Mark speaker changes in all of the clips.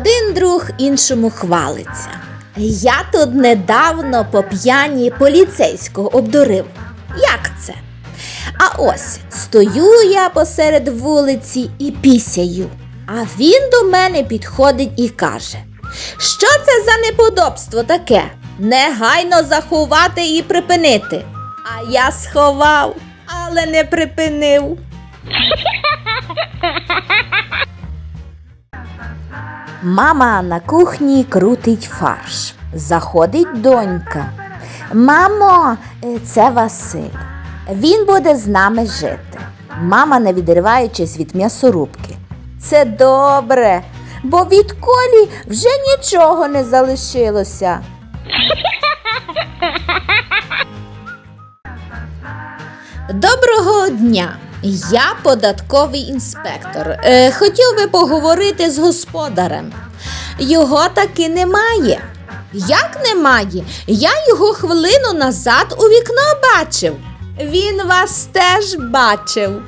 Speaker 1: Один друг іншому хвалиться. Я тут недавно по п'яні поліцейського обдурив. Як це? А ось стою я посеред вулиці і пісяю. А він до мене підходить і каже: Що це за неподобство таке? Негайно заховати і припинити. А я сховав, але не припинив. Мама на кухні крутить фарш. Заходить донька. Мамо, е, це Василь. Він буде з нами жити. Мама, не відриваючись від м'ясорубки. Це добре, бо від колі вже нічого не залишилося. Доброго дня! Я податковий інспектор. Е, хотів би поговорити з господарем. Його таки немає. Як немає? Я його хвилину назад у вікно бачив. Він вас теж бачив.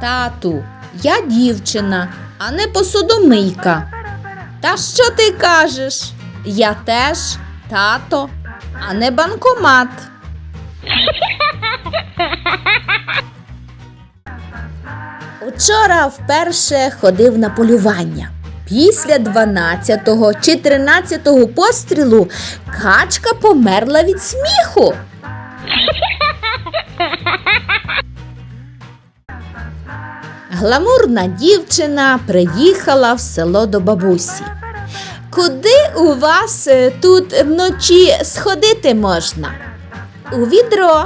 Speaker 1: Тату, я дівчина, а не посудомийка. Та що ти кажеш? Я теж тато, а не банкомат. Учора вперше ходив на полювання. Після 12-го чи 13-го пострілу качка померла від сміху. Гламурна дівчина приїхала в село до бабусі. Куди у вас е, тут вночі сходити можна? У відро.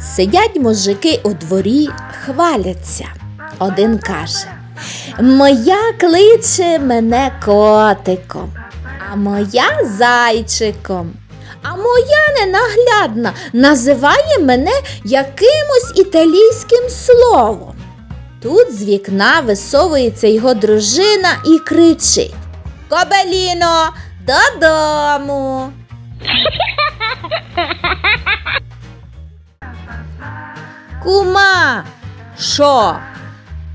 Speaker 1: Сидять мужики у дворі, хваляться. Один каже: Моя кличе мене котиком, а моя зайчиком. А моя ненаглядна називає мене якимось італійським словом. Тут з вікна висовується його дружина і кричить: Кобеліно, додому. Кума, що?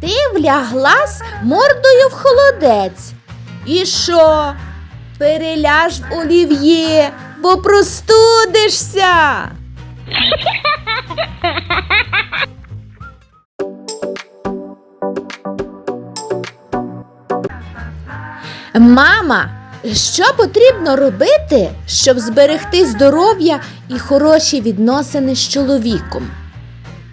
Speaker 1: Ти вляглась мордою в холодець. І що? Переляж в олів'є, бо простудишся. Мама, що потрібно робити, щоб зберегти здоров'я і хороші відносини з чоловіком?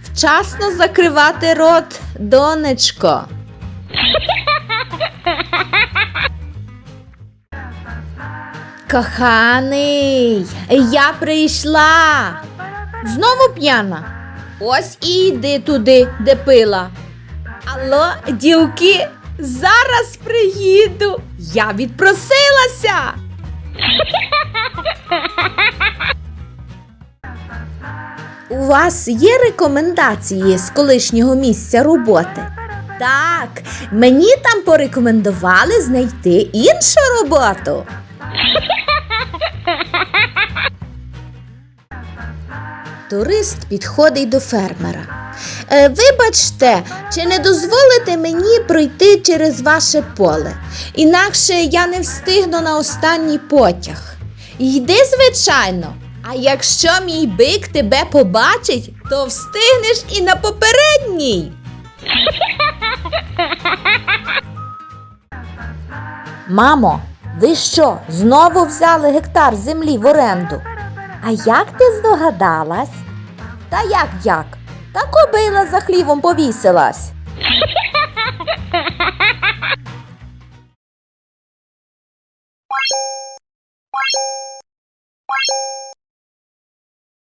Speaker 1: Вчасно закривати рот, донечко. Коханий, я прийшла. Знову п'яна. Ось і йди туди, де пила. Алло, дівки, зараз приїду. Я відпросилася. У вас є рекомендації з колишнього місця роботи? Так, мені там порекомендували знайти іншу роботу. Турист підходить до фермера. «Е, Вибачте, чи не дозволите мені пройти через ваше поле? Інакше я не встигну на останній потяг. Йди, звичайно. А якщо мій бик тебе побачить, то встигнеш і на попередній. Мамо, ви що, знову взяли гектар землі в оренду? А як ти здогадалась? Та як як? та кобила за хлівом повісилась.